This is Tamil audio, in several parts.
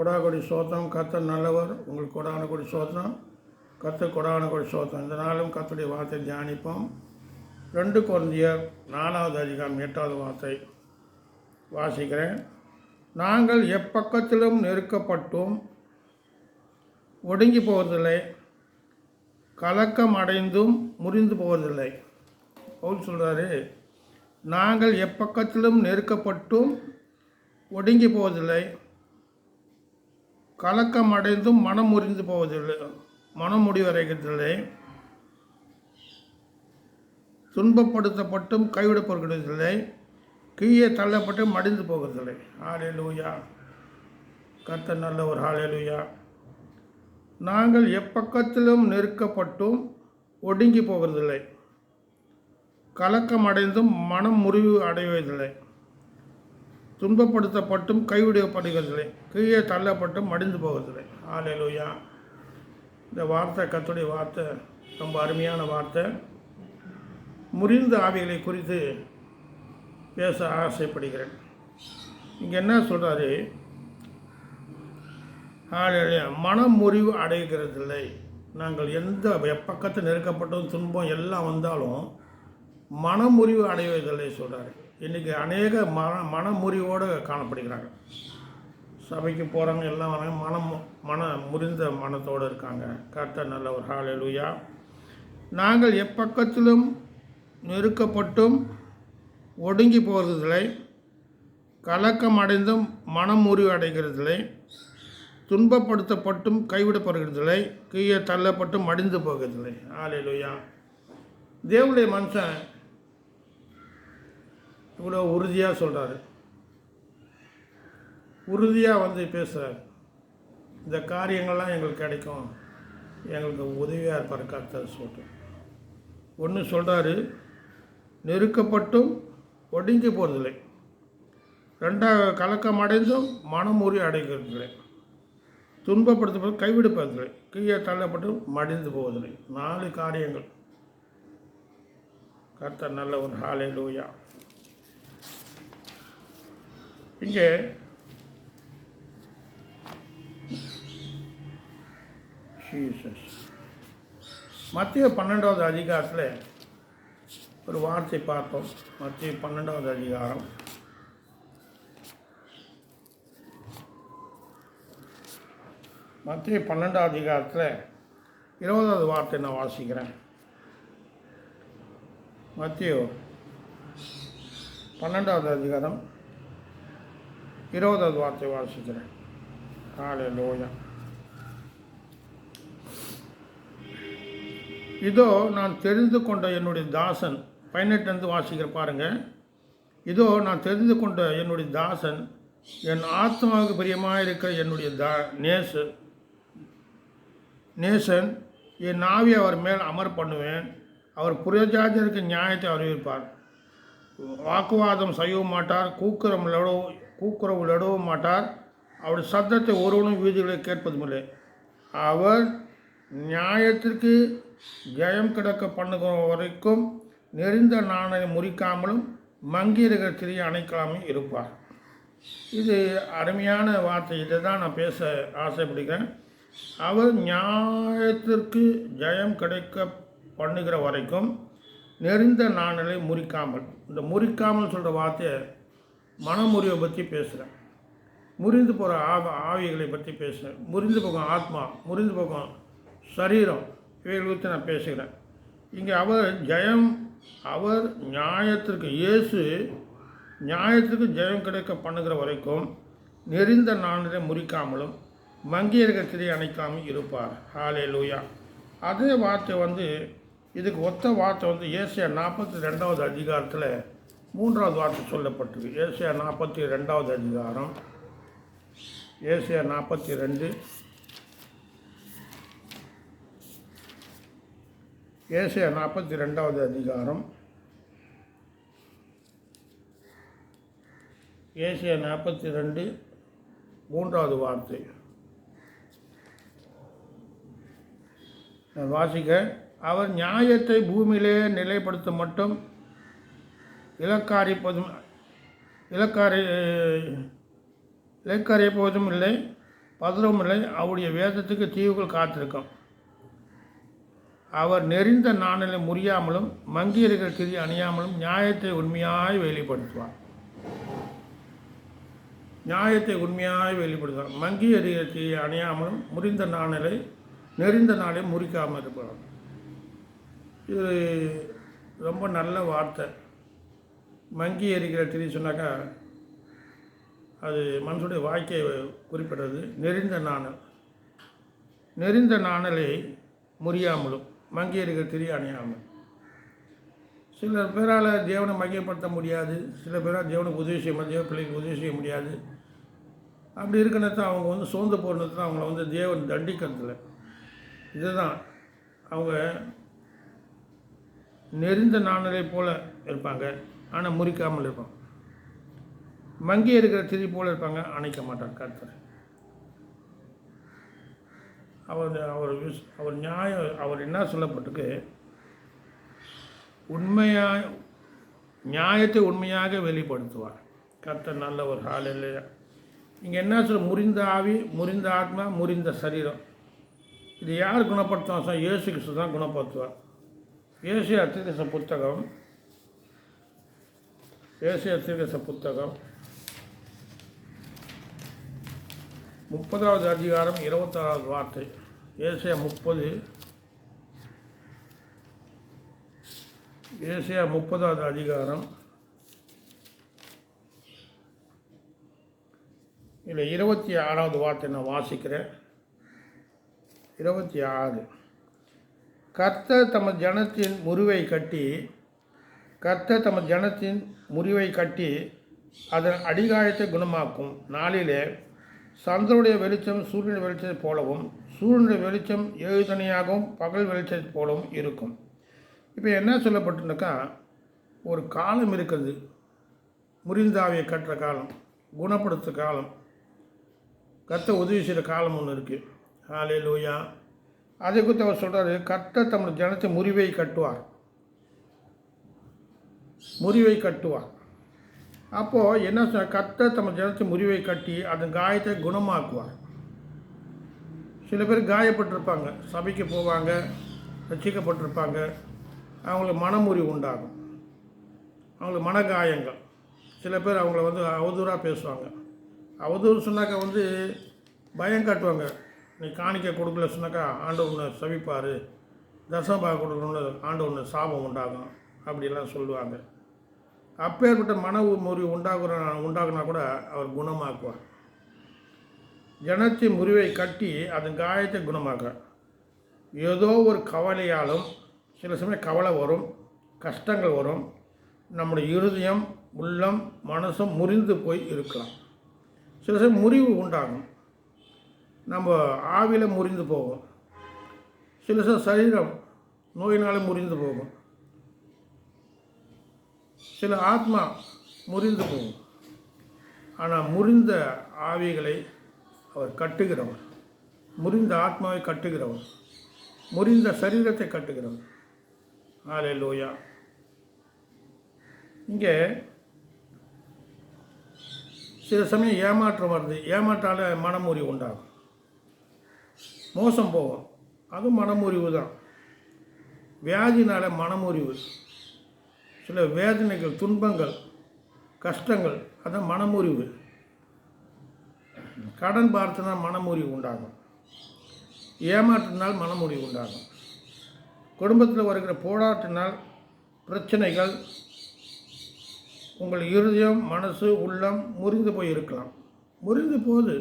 கொடாகுடி சோத்திரம் கர்த்தர் நல்லவர் உங்களுக்கு கொடான கொடி சோத்திரம் கர்த்தர் கொடான கொடி சோத்திரம் இந்த நாளும் கத்துடைய வார்த்தை தியானிப்போம். ரெண்டு குழந்தையர் நாலாவது அதிகாரம் எட்டாவது வார்த்தை வாசிக்கிறேன். நாங்கள் எப்பக்கத்திலும் நெருக்கப்பட்டும் ஒடுங்கி போவதில்லை கலக்கம் அடைந்தும் முறிந்து போவதில்லை. பவுல் சொல்கிறாரு நாங்கள் எப்பக்கத்திலும் நெருக்கப்பட்டும் ஒடுங்கி போவதில்லை கலக்கம் அடைந்தும் மனம் முறிந்து போவதில்லை. மனம் முடிவடைகிறதில்லை. துன்பப்படுத்தப்பட்டும் கைவிடப்படுகிறதில்லை. கீழே தள்ளப்பட்டு மடிந்து போகிறதில்லை. ஹாலே லூயா கத்த நல்ல ஒரு ஹாலே லூயா நாங்கள் எப்பக்கத்திலும் நெருக்கப்பட்டும் ஒடுங்கி போகிறதில்லை. கலக்கம் அடைந்தும் மனம் முறிவு அடைவதில்லை. துன்பப்படுத்தப்பட்டும் கைவிடப்படுகிறதில்லை. கீழே தள்ளப்பட்டும் மடிந்து போகிறதில்லை. ஆலே லூயா இந்த வார்த்தை கத்துடைய வார்த்தை ரொம்ப அருமையான வார்த்தை. முறிந்த ஆவிகளை குறித்து பேச ஆசைப்படுகிறேன். இங்கே என்ன சொல்கிறாரு ஆலையா மனம் முறிவு அடைகிறதில்லை. நாங்கள் எந்த எப்பக்கத்தில் நெருக்கப்பட்டதும் துன்பம் எல்லாம் வந்தாலும் மனமுறிவு அடைவதில்லை சொல்கிறாரு இன்றைக்கி அநேக மன மனமுறிவோடு காணப்படுகிறாங்க. சபைக்கு போகிறவங்க எல்லாம் வராங்க. மனம் மன முறிந்த மனத்தோடு இருக்காங்க. கர்த்தர் நல்ல ஒரு ஹாலெலுயா நாங்கள் எப்பக்கத்திலும் நெருக்கப்பட்டும் ஒடுங்கி போகிறதில்லை. கலக்கம் அடைந்தும் மனம் முறிவு அடைகிறதில்லை. துன்பப்படுத்தப்பட்டும் கைவிடப்படுகிறதில்லை. கீழே தள்ளப்பட்டும் மடிந்து போகிறதில்லை. ஆலையிலுயா தேவனுடைய மனுஷன் இவ்வளோ உறுதியாக சொல்கிறாரு உறுதியாக வந்து பேசுகிறார் இந்த காரியங்கள்லாம் எங்களுக்கு கிடைக்கும். எங்களுக்கு உதவியாக இருப்பார் கர்த்தர் சொல்லிட்டு. ஒன்று சொல்கிறாரு நெருக்கப்பட்டும் ஒடுங்கி போகிறதில்லை ரெண்டாவது கலக்கம் அடைந்தும் மனமுறி அடைகிறதில்லை. துன்பப்படுத்தப்பட்டு கைவிடுப்பதில்லை. கீழே தள்ளப்பட்டு மடிந்து போவதில்லை. நாலு காரியங்கள். கர்த்தர் நல்ல ஒரு ஹாலே லூயா இங்கே. ஜீசஸ் மத்திய பன்னெண்டாவது அதிகாரத்தில் ஒரு வார்த்தை பார்த்தோம். மத்திய பன்னெண்டாவது அதிகாரம். மத்திய பன்னெண்டாவது அதிகாரத்தில் இருபதாவது வார்த்தை நான் வாசிக்கிறேன். மத்திய பன்னெண்டாவது அதிகாரம். இருபதாவது வார்த்தை வாசிக்கிறேன் காலை லோயா இதோ நான் தெரிந்து கொண்ட என்னுடைய தாசன் பதினெட்டுலேருந்து வாசிக்கிற பாருங்க. இதோ நான் தெரிந்து கொண்ட என்னுடைய தாசன் என் ஆத்மாவுக்கு பிரியமாக இருக்கிற என்னுடைய தா நேசு. நேசன் என் நாவி அவர் மேல் அமர் பண்ணுவேன். அவர் புரஜாஜருக்கு நியாயத்தை அறிவிப்பார். வாக்குவாதம் செய்யவும் மாட்டார். கூக்குரம் லடவும் கூக்குரவு மாட்டார். அவருடைய சத்தத்தை ஒருவனும் வீதிகளை கேட்பதுமில்லை. அவர் நியாயத்திற்கு ஜெயம் கிடக்க பண்ணுகிற வரைக்கும் நெறிந்த நாணை முறிக்காமலும் மங்கியிருக்கிற திரியை அணைக்காமல் இருப்பார். இது அருமையான வார்த்தை. இதை தான் நான் பேச ஆசைப்படுகிறேன். அவர் நியாயத்திற்கு ஜெயம் கிடைக்க பண்ணுகிற வரைக்கும் நெறிந்த நாணலை முறிக்காமல் இந்த முறிக்காமல் சொல்கிற வார்த்தையை மனமுறிவை பற்றி பேசுகிறேன் முறிந்து போகிற ஆவ ஆவிகளை பற்றி பேசுகிறேன் முறிந்து போகும் ஆத்மா முறிந்து போகும் சரீரம் இவைகளை குறித்து நான் பேசுகிறேன் இங்கே அவர் ஜெயம் அவர் நியாயத்திற்கு இயேசு நியாயத்திற்கு ஜெயம் கிடைக்க பண்ணுகிற வரைக்கும் நெறிந்த நாணலை முறிக்காமலும் மங்கிய திரை அணைக்காமல் இருப்பார். ஹாலே லூயா அதே வார்த்தை வந்து இதுக்கு ஒத்த வார்த்தை வந்து ஏசியா நாற்பத்தி ரெண்டாவது அதிகாரத்தில் மூன்றாவது வார்த்தை சொல்லப்பட்டது. ஏசியா நாற்பத்தி ரெண்டாவது அதிகாரம். ஏசியா நாற்பத்தி ரெண்டு ஏசியா நாற்பத்தி ரெண்டாவது அதிகாரம். ஏசியா நாற்பத்தி ரெண்டு மூன்றாவது வார்த்தை. நான் வாசிக்க அவர் நியாயத்தை பூமியிலே நிலைப்படுத்த மட்டும் இலக்காரிப்பதும் இலக்காரி இலக்கறிப்பதும் இல்லை பதறவும் இல்லை. அவருடைய வேதத்துக்கு தீவுகள் காத்திருக்கும். அவர் நெறிந்த நாணலை முறியாமலும் மங்கி இருக்கிற கிரி அணியாமலும் நியாயத்தை உண்மையாய் வெளிப்படுத்துவார். நியாயத்தை உண்மையாய் வெளிப்படுத்துவார். மங்கி எறிகிற தீயை அணியாமலும் முறிந்த நாணலை நெறிந்த நாளை முறிக்காமல் இருப்பார். இது ரொம்ப நல்ல வார்த்தை. மங்கி எரிக்கிற திரி சொன்னாக்கா அது மனுஷனுடைய வாழ்க்கையை குறிப்பிடுறது. நெறிந்த நாணல். நெறிந்த நாணலை முறியாமலும் மங்கி எறிகிற திரி அணையாமல் சில பேரால் தேவனை மையப்படுத்த முடியாது. சில பேரால் தேவனுக்கு உதவி செய்ய தேவ பிள்ளைக்கு உதவி செய்ய முடியாது. அப்படி இருக்கிறத அவங்க வந்து சோர்ந்து போடுறது அவங்கள வந்து தேவன் தண்டிக்கிறதுல இதுதான் அவங்க நெறிந்த நாணலை போல் இருப்பாங்க. ஆனால் முறிக்காமல் இருப்பாங்க. மங்கி இருக்கிற திரி போல் இருப்பாங்க அணைக்க மாட்டார் கர்த்தர். அவர் அவர் விஷ் அவர் நியாயம் அவர் என்ன சொல்லப்பட்டிருக்கு? உண்மையாக நியாயத்தை உண்மையாக வெளிப்படுத்துவார். கர்த்தர் நல்ல ஒரு ஹால் இல்லையா இங்கே என்ன சொல்ல முறிந்த ஆவி முறிந்த ஆத்மா முறிந்த சரீரம். இது யார் குணப்படுத்துவான் சார் இயேசு கிறிஸ்து தான் குணப்படுத்துவார். இயேசு அத்திரிகச புத்தகம் தேசிய அத்திரிகச புத்தகம். முப்பதாவது அதிகாரம் இருபத்தாறாவது வார்த்தை. ஏசியா முப்பது. ஏசியா முப்பதாவது அதிகாரம். இதில் இருபத்தி ஆறாவது வார்த்தை நான் வாசிக்கிறேன். இருபத்தி ஆறு. கர்த்தர் தமது ஜனத்தின் முருவை கட்டி கர்த்தர் தமது ஜனத்தின் முறிவை கட்டி அதன் அடிகாயத்தை குணமாக்கும். நாளிலே சந்திரனுடைய வெளிச்சம் சூரியனுடைய வெளிச்சத்தை போலவும் சூரியனுடைய வெளிச்சம் ஏழுதனையாகவும் பகல் வெளிச்சத்தை போலவும் இருக்கும். இப்போ என்ன சொல்லப்பட்டுனாக்கா ஒரு காலம் இருக்குது முறிந்தாவியை கட்டுற காலம் குணப்படுத்துகிற காலம். கத்த உதவி செய்கிற காலம் ஒன்று இருக்குது ஆலே லூயா அதை குறித்து அவர் சொல்கிறாரு கர்த்தர் தமது ஜனத்தை முறிவை கட்டுவார். முறிவை கட்டுவார் அப்போது என்ன கத்த கர்த்தர் ஜனத்தை முறிவை கட்டி அதன் காயத்தை குணமாக்குவார். சில பேர் காயப்பட்டிருப்பாங்க. சபைக்கு போவாங்க ரசிக்கப்பட்டிருப்பாங்க அவங்களுக்கு மனமுறிவு உண்டாகும். அவங்களுக்கு மனகாயங்கள். சில பேர் அவங்கள வந்து அவதூறாக பேசுவாங்க. அவதூறு சொன்னாக்கா வந்து பயம் காட்டுவாங்க. நீ காணிக்க கொடுக்கல சொன்னாக்கா ஆண்டு ஒன்று சவிப்பார். தசமாக கொடுக்கணும்னு ஆண்டு ஒன்று சாபம் உண்டாகும். அப்படிலாம் சொல்லுவாங்க. அப்பேற்பட்ட மன முறிவு உண்டாகுற உண்டாகுனா கூட அவர் குணமாக்குவார். ஜனத்தின் முறிவை கட்டி அதன் காயத்தை குணமாக்குறார் ஏதோ ஒரு கவலையாலும் சில சமயம் கவலை வரும் கஷ்டங்கள் வரும் நம்முடைய இருதயம் உள்ளம் மனசும் முறிந்து போய் இருக்கலாம். சில சமயம் முறிவு உண்டாகும். நம்ம ஆவியில் முறிந்து போகும். சில சமயம் சரீரம் நோயினால் முறிந்து போகும். சில ஆத்மா முறிந்து போகும். ஆனால் முறிந்த ஆவிகளை அவர் கட்டுகிறவர். முறிந்த ஆத்மாவை கட்டுகிறவர். முறிந்த சரீரத்தை கட்டுகிறவர். ஆலே லோயா இங்கே சில சமயம் ஏமாற்றம் வருது. ஏமாற்றால் மனமுறிவு உண்டாகும். மோசம் போகும். அதுவும் மனமுறிவு தான். வியாதினால மனமுறிவு. சில வேதனைகள் துன்பங்கள் கஷ்டங்கள் அதான் மனமுறிவு. கடன் பார்த்தனா மனமுறிவு உண்டாகும். ஏமாற்றினால் மனமுறிவு உண்டாகும். குடும்பத்தில் வருகிற போராட்டினால் பிரச்சனைகள் உங்கள் இருதயம் மனசு உள்ளம் முறிந்து போய் இருக்கலாம் முறிந்து போகுது.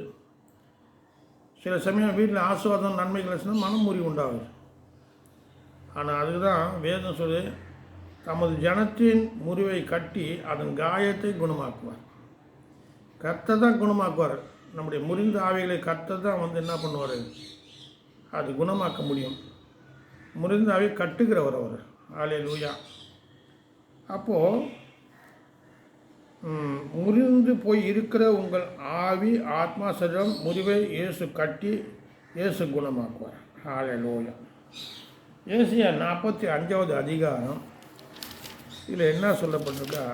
சில சமயம் வீட்டில் ஆசுவாதம் நன்மைகள் மனமுறிவு மனம் முறிவு உண்டாகுது. ஆனால் அதுக்கு தான் வேதம் சொல்லி தமது ஜனத்தின் முறிவை கட்டி அதன் காயத்தை குணமாக்குவார். கத்தை தான் குணமாக்குவார். நம்முடைய முறிந்த ஆவிகளை கத்தை தான் வந்து என்ன பண்ணுவார்? அது குணமாக்க முடியும். முறிந்த ஆவியை கட்டுகிறவர் அவர். ஆலே லூயா அப்போது முறிந்து போய் இருக்கிற உங்கள் ஆவி ஆத்மா சரீரம் முறிவை இயேசு கட்டி இயேசு குணமாக்குவார். ஆலே லூயா ஏசியா நாற்பத்தி அஞ்சாவது அதிகாரம் இதில் என்ன சொல்லப்பட்டிருக்கா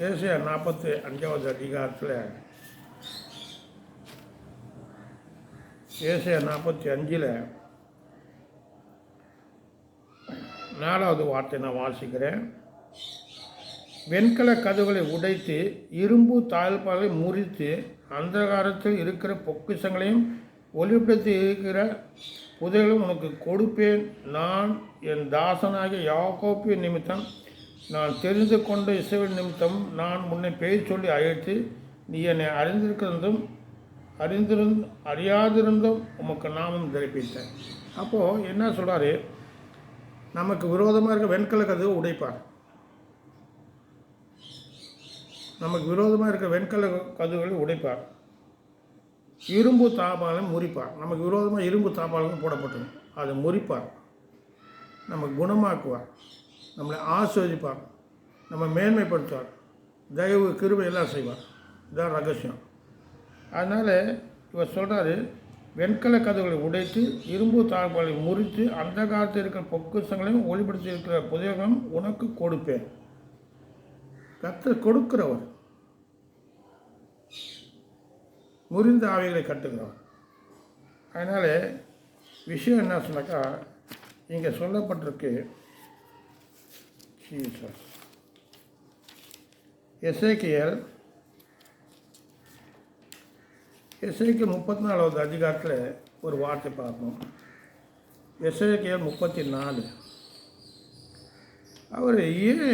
ஏசியா நாற்பத்தி அஞ்சாவது அதிகாரத்தில் ஏசியா நாற்பத்தி அஞ்சில் நாலாவது வார்த்தை நான் வாசிக்கிறேன். வெண்கல கதவுகளை உடைத்து இரும்பு தாழ்பாலை முறித்து அந்தகாரத்தில் இருக்கிற பொக்கிஷங்களையும் ஒளிப்படுத்தி இருக்கிற உதயம் உனக்கு கொடுப்பேன் நான் என் தாசனாகிய யாக்கோப்பின் நிமித்தம். நான் தெரிந்து கொண்ட இசைவின் நிமித்தம் நான் முன்னை பெயர் சொல்லி அழைத்து நீ என்னை அறிந்திருக்கிறதும் அறிந்திருந் அறியாதிருந்தும் உமக்கு நாமம் தெரிவித்தேன் அப்போது என்ன சொல்கிறாரு நமக்கு விரோதமாக இருக்க வெண்கல கதவு உடைப்பார். நமக்கு விரோதமாக இருக்க வெண்கல கதவுகளை உடைப்பார். இரும்பு தாபாலம் முறிப்பார். நமக்கு விரோதமாக இரும்பு தாபாலம் போடப்பட்டது. அதை முறிப்பார். நம்ம குணமாக்குவார். நம்மளை ஆஸ்வதிப்பார். நம்ம மேன்மைப்படுத்துவார். தயவு கிருபை எல்லாம் செய்வார். இதான் ரகசியம். அதனால் இவர் சொல்கிறாரு வெண்கல கதவுகளை உடைத்து இரும்பு தாழ்பாலை முறித்து அந்த காலத்தில் இருக்கிற பொக்குசங்களையும் ஒளிப்படுத்தி இருக்கிற புதையகம் உனக்கு கொடுப்பேன். கத்தர் கொடுக்கிறவர். முறிந்த ஆவிகளை கட்டுகிறோம் அதனால் விஷயம் என்ன சொன்னாக்கா இங்கே சொல்லப்பட்டிருக்கு ஜீசஸ் எசேக்கியல் எஸ்ஐக்கு முப்பத்தி நாலாவது அதிகாரத்தில் ஒரு வார்த்தை பார்ப்போம். எசேக்கியல் முப்பத்தி நாலு அவர் ஏன்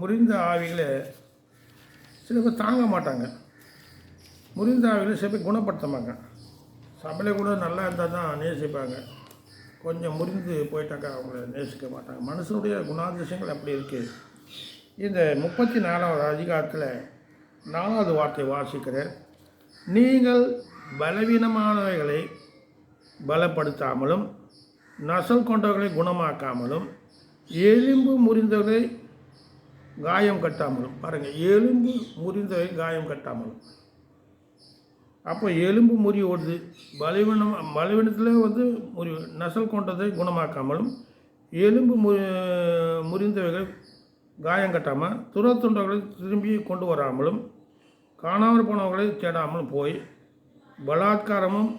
முறிந்த ஆவிகளை சில பேர் தாங்க மாட்டாங்க. முறிந்த ஆவிகளை சில குணப்படுத்த சபையில் கூட நல்லா இருந்தால் தான் நேசிப்பாங்க. கொஞ்சம் முறிந்து போயிட்டாக்கா அவங்கள நேசிக்க மாட்டாங்க. மனுஷனுடைய குணாதிசயங்கள் அப்படி இருக்குது இந்த முப்பத்தி நாலாவது அதிகாரத்தில் நாலாவது வார்த்தை வாசிக்கிறேன். நீங்கள் பலவீனமானவைகளை பலப்படுத்தாமலும் நசல் கொண்டவர்களை குணமாக்காமலும் எலும்பு முறிந்தவர்களை காயம் கட்டாமலும். பாருங்கள் எலும்பு முறிந்தவை காயம் கட்டாமலும். அப்போ எலும்பு முறி ஓடுது. பலவீனம் பலவீனத்தில் வந்து முறி நசல் கொண்டதை குணமாக்காமலும் எலும்பு மு முறிந்தவைகள் காயம் கட்டாமல் துரத்துண்டவர்களை திரும்பி கொண்டு வராமலும் காணாமல் போனவர்களை தேடாமலும் போய் பலாத்காரமும்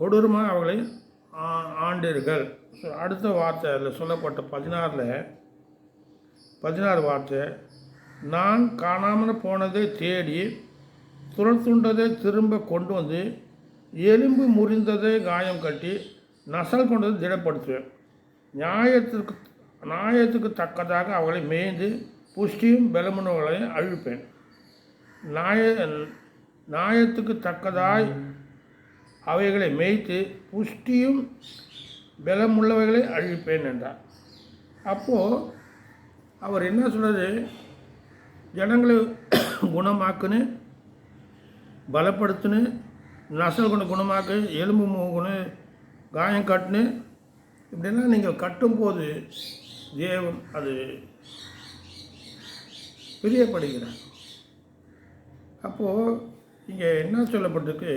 கொடூரமாக அவர்களை ஆ- ஆண்டீர்கள். அடுத்த வார்த்தை அதில் சொல்லப்பட்ட பதினாறில் பதினாறு வார்த்தை நான் காணாமல் போனதை தேடி துரத்துண்டதை திரும்ப கொண்டு வந்து எலும்பு முறிந்ததை காயம் கட்டி நசல் கொண்டதை திடப்படுத்துவேன். நியாயத்திற்கு நியாயத்துக்கு தக்கதாக அவர்களை மேய்ந்து புஷ்டியும் பலமுனவர்களையும் அழிப்பேன். நாய நியாயத்துக்கு தக்கதாய் அவைகளை மேய்த்து புஷ்டியும் பலமுள்ளவைகளை அழிப்பேன் என்றார். அப்போது அவர் என்ன சொல்கிறது ஜனங்களை குணமாக்குன்னு பலப்படுத்துன்னு நசல் குண குணமாக்கு எலும்பு மூகுன்னு காயம் கட்டுன்னு இப்படிலாம் நீங்கள் கட்டும்போது தேவன் அது பிரியப்படுகிறார். அப்போது இங்கே என்ன சொல்லப்பட்டிருக்கு?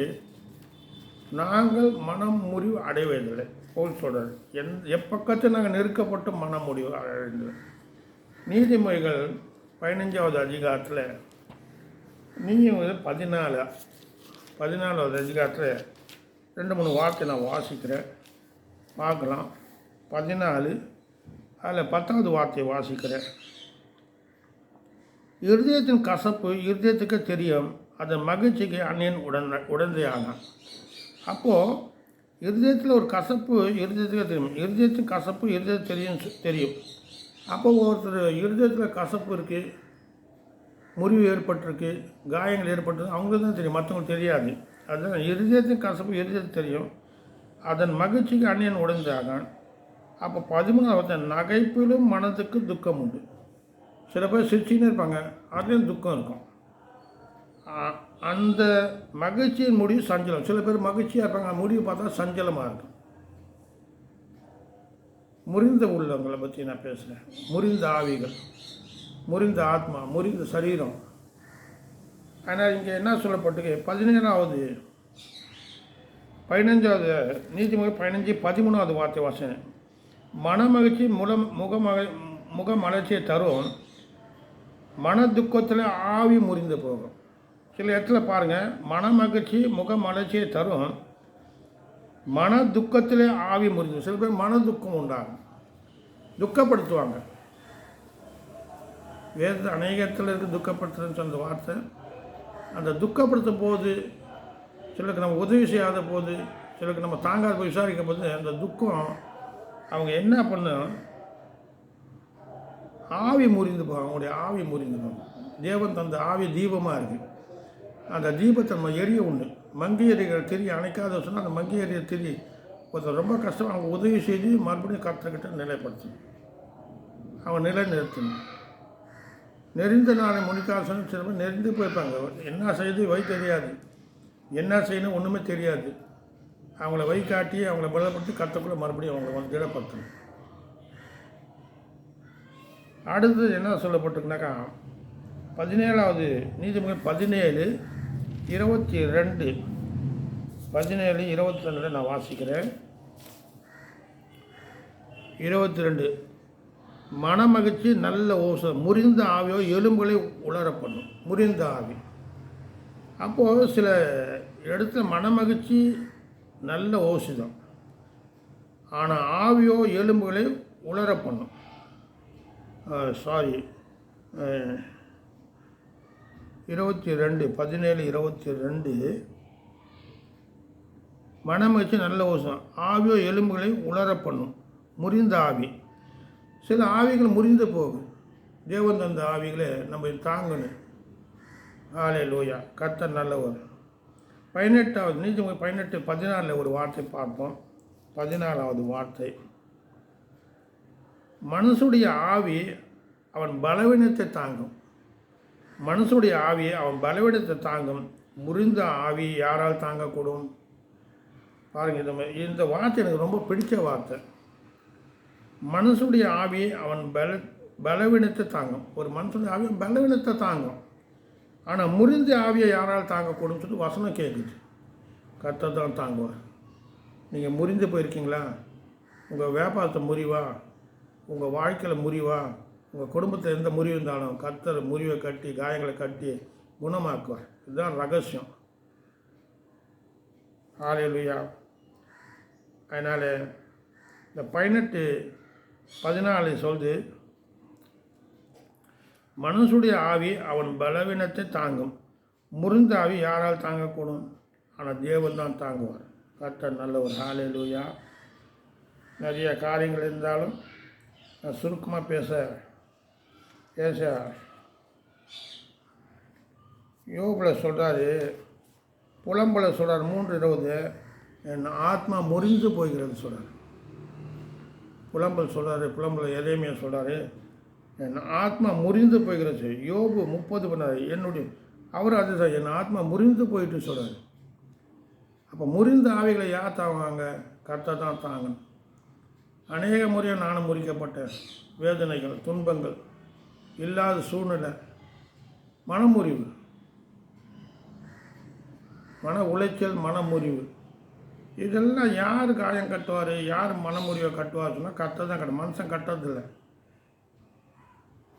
நாங்கள் மனம் முறிவு அடைவதில்லை. போல் சொல்கிறார் எந் எப்பக்கத்தில் நாங்கள் நெருக்கப்பட்டு மன முடிவு அடைவதில்லை நீதிமொழிகள் பதினஞ்சாவது அதிகாரத்தில் நீதிமொழிகள் பதினாலு பதினாலாவது அதிகாரத்தில் ரெண்டு மூணு வார்த்தை நான் வாசிக்கிறேன். பார்க்கலாம். பதினாலு அதில் பத்தாவது வார்த்தையை வாசிக்கிறேன். இருதயத்தின் கசப்பு இருதயத்துக்கு தெரியும். அது மகிழ்ச்சிக்கு அண்ணன் உடன் உடந்தையானான் அப்போது இருதயத்தில் ஒரு கசப்பு இருதயத்துக்கு தெரியும். இருதயத்தின் கசப்பு இருதயம் தெரியும் தெரியும். அப்போது ஒருத்தர் இருதயத்தில் கசப்பு இருக்குது முறிவு ஏற்பட்டிருக்கு காயங்கள் ஏற்பட்டிருக்கு அவங்களுக்கு தான் தெரியும் மற்றவங்களுக்கு தெரியாது. அதுதான் இருதயத்தின் கசப்பு இருதயத்து தெரியும். அதன் மகிழ்ச்சிக்கு அந்நியன் உடைந்தாகான் அப்போ பதிமூணாவது நகைப்பிலும் மனதுக்கு துக்கம் உண்டு. சில பேர் சிரிச்சின்னு இருப்பாங்க அதுலேயும் துக்கம் இருக்கும். அந்த மகிழ்ச்சியின் முடிவு சஞ்சலம். சில பேர் மகிழ்ச்சியாக இருப்பாங்க முடிவு பார்த்தா சஞ்சலமாக இருக்கும். முறிந்த உள்ளவங்களை பற்றி நான் பேசுகிறேன் முறிந்த ஆவிகள். முறிந்த ஆத்மா முறிந்த சரீரம். ஆனால் இங்கே என்ன சொல்லப்பட்டிருக்கு? பதினேழாவது பதினஞ்சாவது நீதிமொழி பதினஞ்சு பதிமூணாவது வார்த்தை வாசனை மனமகிழ்ச்சி முலம் முகமக முகமலர்ச்சியை தரும். மன துக்கத்தில் ஆவி முறிந்து போகும். சில இடத்துல பாருங்கள் மனமகிழ்ச்சி முகமலர்ச்சியை தரும். மன துக்கத்தில் ஆவி முறிந்து சில பேர் மன துக்கம் உண்டாகும். துக்கப்படுத்துவாங்க. வேத அநேகத்தில் இருக்க துக்கப்படுத்துறதுன்னு சொன்ன வார்த்தை. அந்த துக்கப்படுத்தும் போது சிலருக்கு நம்ம உதவி செய்யாத போது சிலருக்கு நம்ம தாங்காத போய் விசாரிக்கும் போது அந்த துக்கம் அவங்க என்ன பண்ணும் ஆவி முறிந்து போகும். அவங்களுடைய ஆவி முறிந்து போகும். தேவன் தந்த ஆவி தீபமாக இருக்குது அந்த தீபத்தை நம்ம எரிய உண்டு. மங்கி எறிகிற திரி அணைக்காத சொன்னால் அந்த மங்கி எறிகிற திரி ஒருத்தர் ரொம்ப கஷ்டம் அவங்க உதவி செய்து மறுபடியும் கற்றுக்கிட்ட நிலைப்படுத்தணும் அவங்க நிலை நிறுத்தணும் நெறிந்த நாளை முனிக்காசன் சில பேர் நெறிந்து போய்ப்பாங்க. என்ன செய்து வை தெரியாது. என்ன செய்யணும் ஒன்றுமே தெரியாது. அவங்கள வை காட்டி அவங்கள பலப்படுத்தி கத்தக்குள்ள மறுபடியும் அவங்கள வந்து திடப்படுத்தணும். அடுத்தது என்ன சொல்லப்பட்டிருக்குனாக்கா பதினேழாவது நீதிமன்றம் பதினேழு இருபத்தி ரெண்டு. பதினேழு இருபத்தி ரெண்டில் நான் வாசிக்கிறேன். இருபத்தி ரெண்டு. மனமகிழ்ச்சி நல்ல ஓசம் முறிந்த ஆவியோ எலும்புகளை உலர பண்ணும் முறிந்த ஆவி. அப்போது சில இடத்துல மனமகிழ்ச்சி நல்ல ஓசிதம் ஆனால் ஆவியோ எலும்புகளை உலர பண்ணும் சாரி இருபத்தி ரெண்டு பதினேழு இருபத்தி ரெண்டு. மனமகிழ்ச்சி நல்ல ஓசம் ஆவியோ எலும்புகளை உலர பண்ணும் முறிந்த ஆவி. சில ஆவிகள் முறிந்து போகும். தேவன் தந்த ஆவிகளை நம்ம தாங்கணும். ஆலே லோயா நல்ல நல்லவர். பதினெட்டாவது நீதிமொழி பதினெட்டு பதினாலில் ஒரு வார்த்தை பார்ப்போம். பதினாலாவது வார்த்தை. மனசுடைய ஆவி அவன் பலவீனத்தை தாங்கும். மனசுடைய ஆவி அவன் பலவீனத்தை தாங்கும். முறிந்த ஆவி யாரால் தாங்கக்கூடும்? பாருங்கள் இந்த மாதிரி இந்த வார்த்தை எனக்கு ரொம்ப பிடிச்ச வார்த்தை. மனசுடைய ஆவி அவன் பல பலவீனத்தை தாங்கும். ஒரு மனுஷனுடைய ஆவி பலவீனத்தை தாங்கும். ஆனால் முறிந்த ஆவியை யாரால் தாங்கக்கூடும் சொல்லி வசனம் கேட்குது. கத்தை தான் தாங்குவார். நீங்கள் முறிந்து போயிருக்கீங்களா? உங்கள் வியாபாரத்தை முறிவா? உங்கள் வாழ்க்கையில் முறிவா? உங்கள் குடும்பத்தில் எந்த முறிவு இருந்தாலும் கத்தர் முறிவை கட்டி காயங்களை கட்டி குணமாக்குவார். இதுதான் ரகசியம். ஆலையிலுயா அதனால் இந்த பதினெட்டு பதினாலு சொல்து மனசுடைய ஆவி அவன் பலவீனத்தை தாங்கும். முறிந்த ஆவி யாரால் தாங்கக்கூடும்? ஆனால் தேவன் தான் தாங்குவார். கர்த்தர் ஒரு ஹாலேலூயா நிறைய காரியங்கள் இருந்தாலும் நான் சுருக்கமாக பேச பேச. யோபில் சொல்கிறாரு புலம்பல சொல்கிறார் மூன்று இருபது என் ஆத்மா முறிந்து போகிறது சொல்கிறார் புலம்பல் சொல்கிறாரு புலம்பல் எதையுமே சொல்கிறாரு என் ஆத்மா முறிந்து போகிறது யோபு முப்பது பண்ணார். என்னுடைய அவர் அதுதான் என் ஆத்மா முறிந்து போயிட்டு சொல்கிறார் அப்போ முறிந்த ஆவிகளை யார் தாங்குவாங்க? கர்த்தர் தான் தாங்கணும். அநேக முறையாக நானும் முறிக்கப்பட்டேன். வேதனைகள் துன்பங்கள் இல்லாத சூழ்நிலை மனமுறிவு. மன உளைச்சல் மனமுறிவு. இதெல்லாம் யார் காயம் கட்டுவார்? யார் மனமுறிவை கட்டுவார் சொன்னால் கட்ட தான் கட்ட மனுஷன் கட்டுறதில்ல.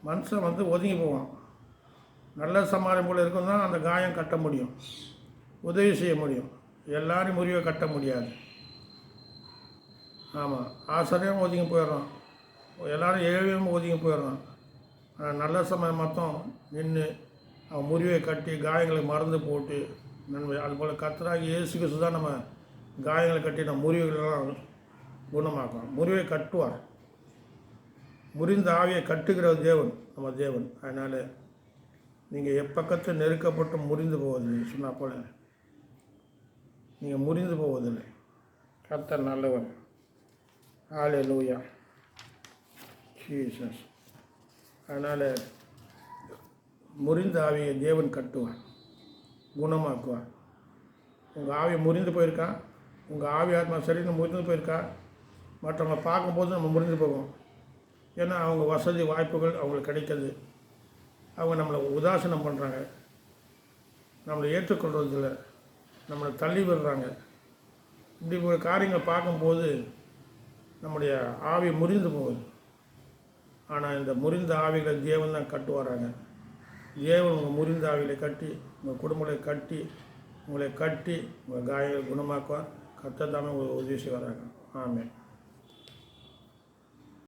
மனுஷன் வந்து ஒதுங்கி போவான். நல்ல சமாளம் போல் இருக்கும் தான் அந்த காயம் கட்ட முடியும். உதவி செய்ய முடியும். எல்லாரும் முறிவை கட்ட முடியாது. ஆமாம் ஆசிரியம் ஒதுங்கி போயிடுறான். எல்லாரும் ஏழையும் ஒதுங்கி போயிடுறான். நல்ல சமயம் மொத்தம் நின்று அவன் முறிவை கட்டி காயங்களை மருந்து போட்டு நன்மை. அதுபோல் கத்தராகி இயேசு கிறிஸ்து தான் நம்ம காயங்களை கட்டின முறிவுகளெல்லாம் குணமாக்கும் முறிவை கட்டுவார். முறிந்த ஆவியை கட்டுகிற தேவன் நம்ம தேவன். அதனால் நீங்கள் எப்பக்கத்து நெருக்கப்பட்டு முறிந்து போவதில்லை. சொன்னால் போல நீங்கள் முறிந்து போவதில்லை. கர்த்தர் நல்லவர். ஆலே லூயா ஜீசஸ் அதனால் முறிந்த ஆவியை தேவன் கட்டுவார். குணமாக்குவார். உங்கள் ஆவி முறிந்து போயிருக்கான் உங்கள் ஆவி ஆத்மா சரின்னு முடிஞ்சு போயிருக்கா? மற்றவங்க பார்க்கும்போது நம்ம முறிந்து போவோம் ஏன்னா அவங்க வசதி வாய்ப்புகள் அவங்களுக்கு கிடைக்கிறது. அவங்க நம்மளை உதாசீனம் பண்ணுறாங்க நம்மளை ஏற்றுக்கொள்வதில்லை நம்மளை தள்ளி விடுறாங்க. இப்படி ஒரு காரியங்கள் பார்க்கும்போது நம்முடைய ஆவி முறிந்து போகுது. ஆனால் இந்த முறிந்த ஆவிகளை தேவன் தான் கட்டு வராங்க தேவன் உங்கள் முறிந்த ஆவிகளை கட்டி உங்கள் குடும்பங்களை கட்டி உங்களை கட்டி உங்கள் காயங்களை குணமாக்குவார். கத்தர் தாமே உதவி செய்வாராங்க ஆமென்